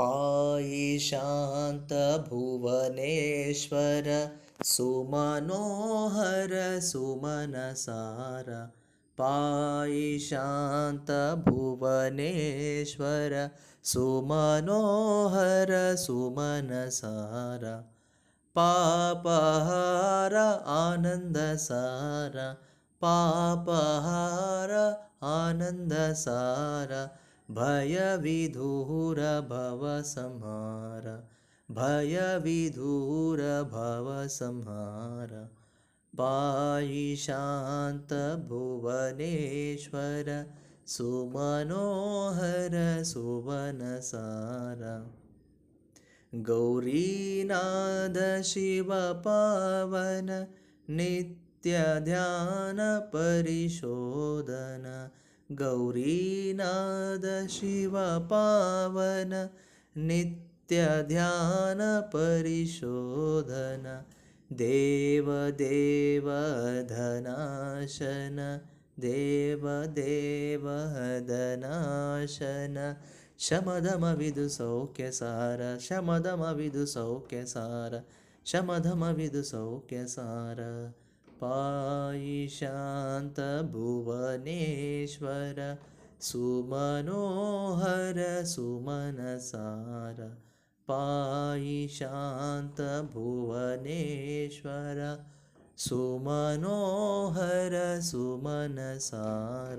Pai शान्तभुवनेश्वर सुमनोहर सुमनसार। Pai शान्तभुवनेश्वर सुमनोहर सुमनसार। पापहार आनन्दसार। पापहार आनन्दसार भयविधूर भवसंहार भयविधूर भवसंहार Pai शान्तभुवनेश्वर सुमनोहर सुवनसार गौरीनाद शिवपावन नित्यध्यानपरिशोधन गौरीनाद शिवपावन नित्यध्यानपरिशोधन देवदेवधनाशन देवदेवधनाशन। शमदमविदुसौख्यसार शमदमविदुसौख्यसार शमदमविदुसौख्यसार Pai शान्तभुवनेश्वर सुमनोहर सुमनसार। Pai शान्तभुवनेश्वर सुमनोहर सुमनसार